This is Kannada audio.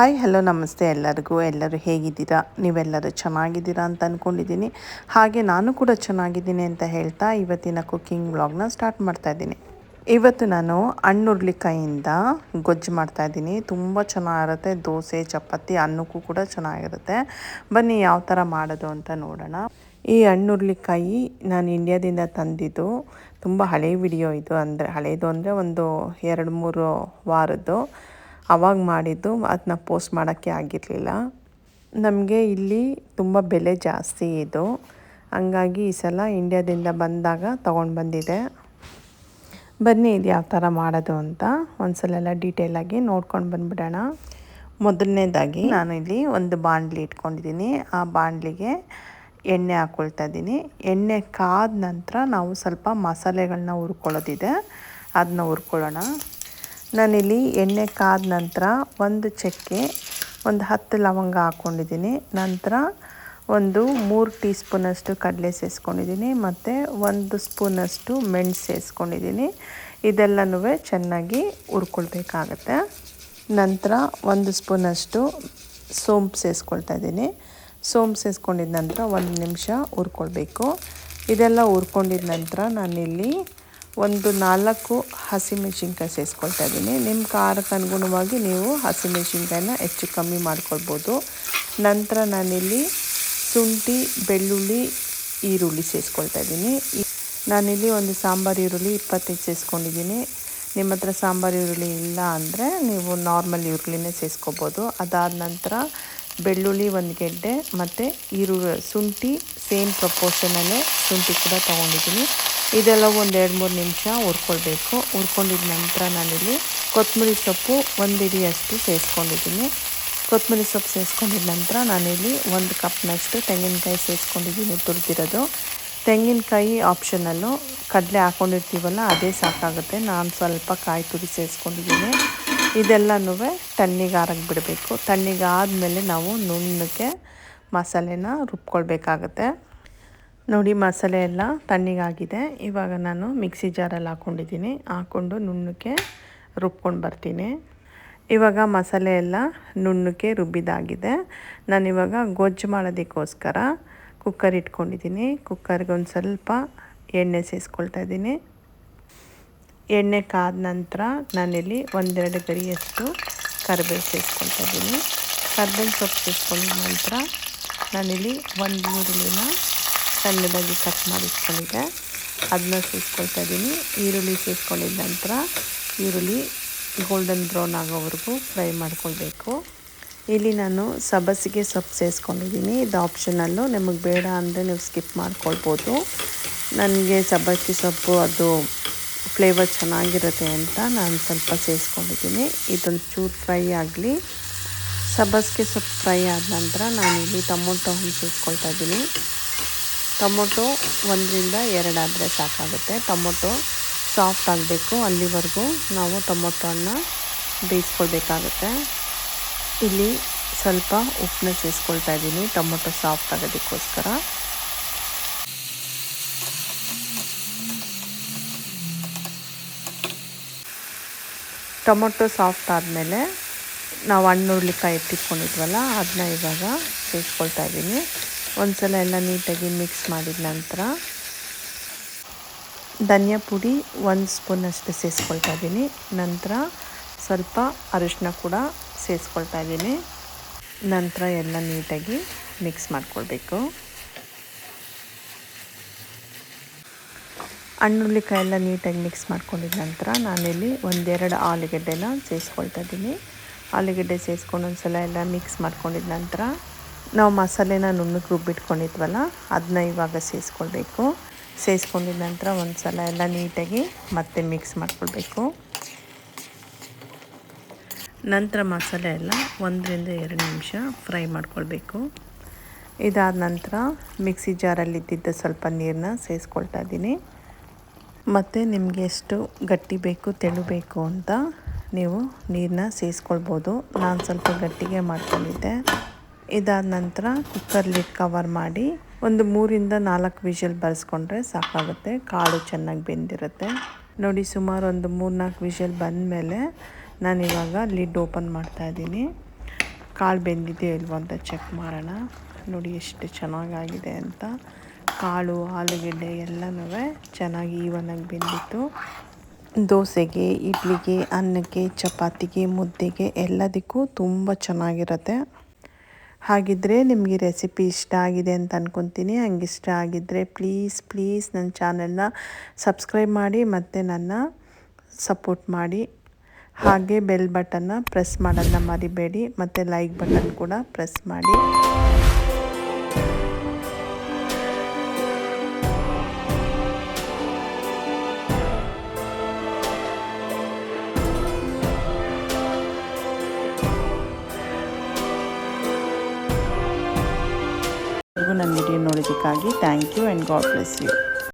ಹಾಯ್ ಹಲೋ ನಮಸ್ತೆ ಎಲ್ಲರಿಗೂ. ಎಲ್ಲರೂ ಹೇಗಿದ್ದೀರಾ? ನೀವೆಲ್ಲರೂ ಚೆನ್ನಾಗಿದ್ದೀರಾ ಅಂತ ಅಂದ್ಕೊಂಡಿದ್ದೀನಿ ಹಾಗೆ ನಾನು ಕೂಡ ಚೆನ್ನಾಗಿದ್ದೀನಿ ಅಂತ ಹೇಳ್ತಾ ಇವತ್ತಿನ ಕುಕ್ಕಿಂಗ್ ವ್ಲಾಗ್ನ ಸ್ಟಾರ್ಟ್ ಮಾಡ್ತಾ ಇದ್ದೀನಿ. ಇವತ್ತು ನಾನು ಹಣ್ಣುರ್ಲಿಕಾಯಿಂದ ಗೊಜ್ಜು ಮಾಡ್ತಾಯಿದ್ದೀನಿ ತುಂಬ ಚೆನ್ನಾಗಿರುತ್ತೆ. ದೋಸೆ, ಚಪಾತಿ, ಅನ್ನಕ್ಕೂ ಕೂಡ ಚೆನ್ನಾಗಿರುತ್ತೆ. ಬನ್ನಿ ಯಾವ ಥರ ಮಾಡೋದು ಅಂತ ನೋಡೋಣ. ಈ ಹಣ್ಣುರ್ಲಿಕಾಯಿ ನಾನು ಇಂಡಿಯಾದಿಂದ ತಂದಿದ್ದು. ತುಂಬ ಹಳೆಯ ವಿಡಿಯೋ ಇದು. ಅಂದರೆ ಹಳೆಯದು ಅಂದರೆ ಒಂದು ಎರಡು ಮೂರು ವಾರದ್ದು. ಅವಾಗ ಮಾಡಿದ್ದು ಅದನ್ನ ಪೋಸ್ಟ್ ಮಾಡೋಕ್ಕೆ ಆಗಿರಲಿಲ್ಲ. ನಮಗೆ ಇಲ್ಲಿ ತುಂಬ ಬೆಲೆ ಜಾಸ್ತಿ ಇದು. ಹಂಗಾಗಿ ಈ ಸಲ ಇಂಡ್ಯಾದಿಂದ ಬಂದಾಗ ತೊಗೊಂಡು ಬಂದಿದೆ. ಬನ್ನಿ ಇದು ಯಾವ ಥರ ಮಾಡೋದು ಅಂತ ಒಂದ್ಸಲ ಡೀಟೇಲಾಗಿ ನೋಡ್ಕೊಂಡು ಬಂದುಬಿಡೋಣ. ಮೊದಲನೇದಾಗಿ ನಾನು ಇಲ್ಲಿ ಒಂದು ಬಾಣಲಿ ಇಟ್ಕೊಂಡಿದ್ದೀನಿ. ಆ ಬಾಣಲಿಗೆ ಎಣ್ಣೆ ಹಾಕ್ಕೊಳ್ತಾ ಇದ್ದೀನಿ. ಎಣ್ಣೆ ಕಾದ ನಂತರ ನಾವು ಸ್ವಲ್ಪ ಮಸಾಲೆಗಳನ್ನ ಹುರ್ಕೊಳ್ಳೋದಿದೆ. ಅದನ್ನ ಹುರ್ಕೊಳ್ಳೋಣ. ನಾನಿಲ್ಲಿ ಎಣ್ಣೆ ಕಾದ ನಂತರ ಒಂದು ಚಕ್ಕೆ, ಒಂದು ಹತ್ತು ಲವಂಗ ಹಾಕ್ಕೊಂಡಿದ್ದೀನಿ. ನಂತರ ಒಂದು ಮೂರು ಟೀ ಸ್ಪೂನಷ್ಟು ಕಡಲೆ ಸೇರಿಸ್ಕೊಂಡಿದ್ದೀನಿ ಮತ್ತು ಒಂದು ಸ್ಪೂನಷ್ಟು ಮೆಣಸು ಸೇರಿಸ್ಕೊಂಡಿದ್ದೀನಿ ಇದೆಲ್ಲನೂ ಚೆನ್ನಾಗಿ ಹುರ್ಕೊಳ್ಬೇಕಾಗತ್ತೆ. ನಂತರ ಒಂದು ಸ್ಪೂನಷ್ಟು ಸೋಂಪು ಸೇರಿಸ್ಕೊಳ್ತಾ ಇದ್ದೀನಿ. ಸೋಂಪು ಸೇರಿಸ್ಕೊಂಡಿದ ನಂತರ ಒಂದು ನಿಮಿಷ ಹುರ್ಕೊಳ್ಬೇಕು. ಇದೆಲ್ಲ ಹುರ್ಕೊಂಡಿದ ನಂತರ ನಾನಿಲ್ಲಿ ಒಂದು ನಾಲ್ಕು ಹಸಿಮೆಣ್ಸಿನ್ಕಾಯಿ ಸೇರಿಸ್ಕೊಳ್ತಾ ಇದ್ದೀನಿ. ನಿಮ್ಮ ಖಾರಕ್ಕೆ ಅನುಗುಣವಾಗಿ ನೀವು ಹಸಿಮೆಣ್ಸಿನ್ಕಾಯಿನ ಹೆಚ್ಚು ಕಮ್ಮಿ ಮಾಡ್ಕೊಳ್ಬೋದು. ನಂತರ ನಾನಿಲ್ಲಿ ಶುಂಠಿ, ಬೆಳ್ಳುಳ್ಳಿ, ಈರುಳ್ಳಿ ಸೇರಿಸ್ಕೊಳ್ತಾ ಇದ್ದೀನಿ. ನಾನಿಲ್ಲಿ ಒಂದು ಸಾಂಬಾರು, ಈರುಳ್ಳಿ ಇಪ್ಪತ್ತೈದು ಸೇರಿಸ್ಕೊಂಡಿದ್ದೀನಿ ನಿಮ್ಮ ಹತ್ರ ಸಾಂಬಾರು, ಈರುಳ್ಳಿ ಇಲ್ಲ ಅಂದರೆ ನೀವು ನಾರ್ಮಲ್ ಈರುಳ್ಳಿನೇ ಸೇರಿಸ್ಕೋಬೋದು ಅದಾದ ನಂತರ ಬೆಳ್ಳುಳ್ಳಿ ಒಂದು ಗೆಡ್ಡೆ ಮತ್ತು ಈರುಳ್ಳಿ ಶುಂಠಿ ಸೇಮ್ ಪ್ರಪೋರ್ಷನಲ್ಲೇ ಶುಂಠಿ ಕೂಡ ತೊಗೊಂಡಿದ್ದೀನಿ. ಇದೆಲ್ಲ ಒಂದು ಎರಡು ಮೂರು ನಿಮಿಷ ಹುರ್ಕೊಳ್ಬೇಕು. ಹುರ್ಕೊಂಡಿದ ನಂತರ ನಾನಿಲ್ಲಿ ಕೊತ್ತಂಬರಿ ಸೊಪ್ಪು ಒಂದು ಹಿಡಿಯಷ್ಟು ಸೇರಿಸ್ಕೊಂಡಿದ್ದೀನಿ ಕೊತ್ತಂಬರಿ ಸೊಪ್ಪು ಸೇರಿಸ್ಕೊಂಡಿದ ನಂತರ ನಾನಿಲ್ಲಿ ಒಂದು ಕಪ್ನಷ್ಟು ತೆಂಗಿನಕಾಯಿ ಸೇರಿಸ್ಕೊಂಡಿದ್ದೀನಿ ತುರಿದಿರೋದು. ತೆಂಗಿನಕಾಯಿ ಆಪ್ಷನಲ್ಲು ಕಡಲೆ ಹಾಕ್ಕೊಂಡಿರ್ತೀವಲ್ಲ ಅದೇ ಸಾಕಾಗುತ್ತೆ. ನಾನು ಸ್ವಲ್ಪ ಕಾಯಿ ತುರಿ ಸೇರಿಸ್ಕೊಂಡಿದ್ದೀನಿ ಇದೆಲ್ಲನೂ ತಣ್ಣಿಗೆ ಬಿಡಬೇಕು. ತಣ್ಣಿಗೆ ಆದಮೇಲೆ ನಾವು ನುಣ್ಣಕ್ಕೆ ಮಸಾಲೆನ ರುಬ್ಕೊಳ್ಬೇಕಾಗತ್ತೆ. ನೋಡಿ ಮಸಾಲೆ ಎಲ್ಲ ತಣ್ಣಗಾಗಿದೆ. ಇವಾಗ ನಾನು ಮಿಕ್ಸಿ ಜಾರಲ್ಲಿ ಹಾಕ್ಕೊಂಡಿದ್ದೀನಿ ಹಾಕ್ಕೊಂಡು ನುಣ್ಣಕ್ಕೆ ರುಬ್ಕೊಂಡು ಬರ್ತೀನಿ. ಇವಾಗ ಮಸಾಲೆ ಎಲ್ಲ ನುಣ್ಣಕ್ಕೆ ರುಬ್ಬಿದಾಗಿದೆ. ನಾನಿವಾಗ ಗೊಜ್ಜು ಮಾಡೋದಕ್ಕೋಸ್ಕರ ಕುಕ್ಕರ್ ಇಟ್ಕೊಂಡಿದ್ದೀನಿ. ಕುಕ್ಕರ್ಗೆ ಒಂದು ಸ್ವಲ್ಪ ಎಣ್ಣೆ ಸೇರಿಸ್ಕೊಳ್ತಾ ಇದ್ದೀನಿ. ಎಣ್ಣೆ ಕಾದ ನಂತರ ನಾನಿಲ್ಲಿ ಒಂದೆರಡು ಗರಿಯಷ್ಟು ಕರಿಬೇವು ಸೇರಿಸ್ಕೊಳ್ತಾ ಇದ್ದೀನಿ. ಕರ್ಬೇವು ಸೊಪ್ಪು ಸೇರಿಸ್ಕೊಂಡ ನಂತರ ನಾನಿಲ್ಲಿ ಒಂದು ಈರುಳ್ಳಿನ ಸಣ್ಣದಾಗಿ ಕಟ್ ಮಾಡಿಟ್ಕೊಂಡಿದ್ದೆ. ಅದನ್ನ ಸೇರಿಸ್ಕೊಳ್ತಾ ಇದ್ದೀನಿ ಈರುಳ್ಳಿ ಸೇರಿಸ್ಕೊಂಡಿದ ನಂತರ ಈರುಳ್ಳಿ ಗೋಲ್ಡನ್ ಬ್ರೌನ್ ಆಗೋವರೆಗೂ ಫ್ರೈ ಮಾಡ್ಕೊಳ್ಬೇಕು. ಇಲ್ಲಿ ನಾನು ಸಬ್ಬಸಿಗೆ ಸೊಪ್ಪು ಸೇರಿಸ್ಕೊಂಡಿದ್ದೀನಿ ಇದು ಆಪ್ಷನಲ್ಲು ನಿಮಗೆ ಬೇಡ ಅಂದರೆ ನೀವು ಸ್ಕಿಪ್ ಮಾಡ್ಕೊಳ್ಬೋದು. ನನಗೆ ಸಬ್ಬಸಿಗೆ ಸೊಪ್ಪು ಅದು ಫ್ಲೇವರ್ ಚೆನ್ನಾಗಿರುತ್ತೆ ಅಂತ ನಾನು ಸ್ವಲ್ಪ ಸೇರಿಸ್ಕೊಂಡಿದ್ದೀನಿ ಇದೊಂದು ಚೂರು ಫ್ರೈ ಆಗಲಿ. ಸಬ್ಬಸಿಗೆ ಸೊಪ್ಪು ಫ್ರೈ ಆದ ನಂತರ ನಾನಿಲ್ಲಿ ಟೊಮೊಟೊ ಹಣ್ಣು ಸೇರಿಸ್ಕೊಳ್ತಾ ಇದ್ದೀನಿ ಟೊಮೊಟೊ ಒಂದರಿಂದ ಎರಡಾದರೆ ಸಾಕಾಗುತ್ತೆ. ಟೊಮೊಟೊ ಸಾಫ್ಟ್ ಆಗಬೇಕು ಅಲ್ಲಿವರೆಗೂ. ನಾವು ಟೊಮೊಟೊ ಹಣ್ಣು ಬೇಯಿಸ್ಕೊಳ್ಬೇಕಾಗತ್ತೆ. ಇಲ್ಲಿ ಸ್ವಲ್ಪ ಉಪ್ಪನ್ನ ಸೇರಿಸ್ಕೊಳ್ತಾ ಇದ್ದೀನಿ. ಟೊಮೊಟೊ ಸಾಫ್ಟ್ ಆಗೋದಕ್ಕೋಸ್ಕರ. ಟೊಮೊಟೊ ಸಾಫ್ಟ್ ಆದಮೇಲೆ ನಾವು ಹಣ್ಣು ಹುರ್ಲಿಕಾಯಿ ಎತ್ತಿಟ್ಕೊಂಡಿದ್ವಲ್ಲ, ಅದನ್ನ ಇವಾಗ ಸೇರಿಸ್ಕೊಳ್ತಾ ಇದ್ದೀನಿ. ಒಂದು ಸಲ ಎಲ್ಲ ನೀಟಾಗಿ ಮಿಕ್ಸ್ ಮಾಡಿದ ನಂತರ ಧನಿಯಾ ಪುಡಿ ಒಂದು ಸ್ಪೂನಷ್ಟು ಸೇರಿಸ್ಕೊಳ್ತಾ ಇದ್ದೀನಿ. ನಂತರ ಸ್ವಲ್ಪ ಅರಿಶಿನ ಕೂಡ ಸೇರಿಸ್ಕೊಳ್ತಾ ಇದ್ದೀನಿ. ನಂತರ ಎಲ್ಲ ನೀಟಾಗಿ ಮಿಕ್ಸ್ ಮಾಡ್ಕೊಳ್ಬೇಕು. ಹಣ್ಣುಳ್ಳಿಕಾಯಿ ಎಲ್ಲ ನೀಟಾಗಿ ಮಿಕ್ಸ್ ಮಾಡ್ಕೊಂಡಿದ ನಂತರ ನಾನಿಲ್ಲಿ ಒಂದೆರಡು ಆಲೂಗಡ್ಡೆನ ಸೇರಿಸ್ಕೊಳ್ತಾ ಇದ್ದೀನಿ. ಆಲೂಗಡ್ಡೆ ಸೇರಿಸ್ಕೊಂಡು ಒಂದು ಸಲ ಎಲ್ಲ ಮಿಕ್ಸ್ ಮಾಡ್ಕೊಂಡಿದ ನಂತರ ನಾವು ಮಸಾಲೆನ ನುಣ್ಣಗೆ ರುಬ್ಬಿಟ್ಕೊಂಡಿದ್ವಲ್ಲ ಅದನ್ನ ಇವಾಗ ಸೇರಿಸ್ಕೊಳ್ಬೇಕು ಸೇರಿಸ್ಕೊಂಡಿದ ನಂತರ ಒಂದು ಸಲ ಎಲ್ಲ ನೀಟಾಗಿ ಮತ್ತೆ ಮಿಕ್ಸ್ ಮಾಡ್ಕೊಳ್ಬೇಕು. ನಂತರ ಮಸಾಲೆ ಎಲ್ಲ ಒಂದರಿಂದ ಎರಡು ನಿಮಿಷ ಫ್ರೈ ಮಾಡ್ಕೊಳ್ಬೇಕು. ಇದಾದ ನಂತರ ಮಿಕ್ಸಿ ಜಾರಲ್ಲಿದ್ದಿದ್ದ ಸ್ವಲ್ಪ ನೀರನ್ನ ಸೇರಿಸ್ಕೊಳ್ತಾ ಇದ್ದೀನಿ. ಮತ್ತು ನಿಮಗೆ ಎಷ್ಟು ಗಟ್ಟಿ ಬೇಕು, ತೆಳು ಬೇಕು ಅಂತ ನೀವು ನೀರನ್ನ ಸೇರಿಸ್ಕೊಳ್ಬೋದು ನಾನು ಸ್ವಲ್ಪ ಗಟ್ಟಿಗೆ ಮಾಡ್ಕೊಂಡಿದ್ದೆ. ಇದಾದ ನಂತರ ಕುಕ್ಕರ್ ಲಿಡ್ ಕವರ್ ಮಾಡಿ ಒಂದು ಮೂರಿಂದ ನಾಲ್ಕು ವಿಷಲ್ ಬರೆಸ್ಕೊಂಡ್ರೆ ಸಾಕಾಗುತ್ತೆ. ಕಾಳು ಚೆನ್ನಾಗಿ ಬೆಂದಿರುತ್ತೆ. ನೋಡಿ, ಸುಮಾರು ಒಂದು ಮೂರು ನಾಲ್ಕು ವಿಷಲ್ ಬಂದಮೇಲೆ ನಾನಿವಾಗ ಲಿಡ್ ಓಪನ್ ಮಾಡ್ತಾಯಿದ್ದೀನಿ ಕಾಳು ಬೆಂದಿದೆಯೋ ಇಲ್ವೋ ಅಂತ ಚೆಕ್ ಮಾಡೋಣ. ನೋಡಿ, ಎಷ್ಟು ಚೆನ್ನಾಗಾಗಿದೆ ಅಂತ. ಕಾಳು, ಆಲೂಗೆಡ್ಡೆ ಎಲ್ಲನೂ ಚೆನ್ನಾಗಿ ಈವನಾಗಿ ಬೆಂದಿತ್ತು. ದೋಸೆಗೆ, ಇಡ್ಲಿಗೆ, ಅನ್ನಕ್ಕೆ, ಚಪಾತಿಗೆ, ಮುದ್ದೆಗೆ ಎಲ್ಲದಕ್ಕೂ ತುಂಬ ಚೆನ್ನಾಗಿರುತ್ತೆ. ಹಾಗಿದ್ದರೆ ನಿಮಗೆ ರೆಸಿಪಿ ಇಷ್ಟ ಆಗಿದೆ ಅಂತ ಅಂದ್ಕೊತೀನಿ ಹಂಗೆ ಇಷ್ಟ ಆಗಿದ್ದರೆ ಪ್ಲೀಸ್ ಪ್ಲೀಸ್ ನನ್ನ ಚಾನೆಲ್ನ ಸಬ್ಸ್ಕ್ರೈಬ್ ಮಾಡಿ ಮತ್ತು ನನ್ನ ಸಪೋರ್ಟ್ ಮಾಡಿ. ಹಾಗೆ ಬೆಲ್ ಬಟನ್ನ ಪ್ರೆಸ್ ಮಾಡೋದನ್ನ ಮರಿಬೇಡಿ, ಮತ್ತು ಲೈಕ್ ಬಟನ್ ಕೂಡ ಪ್ರೆಸ್ ಮಾಡಿ. ನನ್ನ video ನೋಡೋದಕ್ಕಾಗಿ thank you and God bless you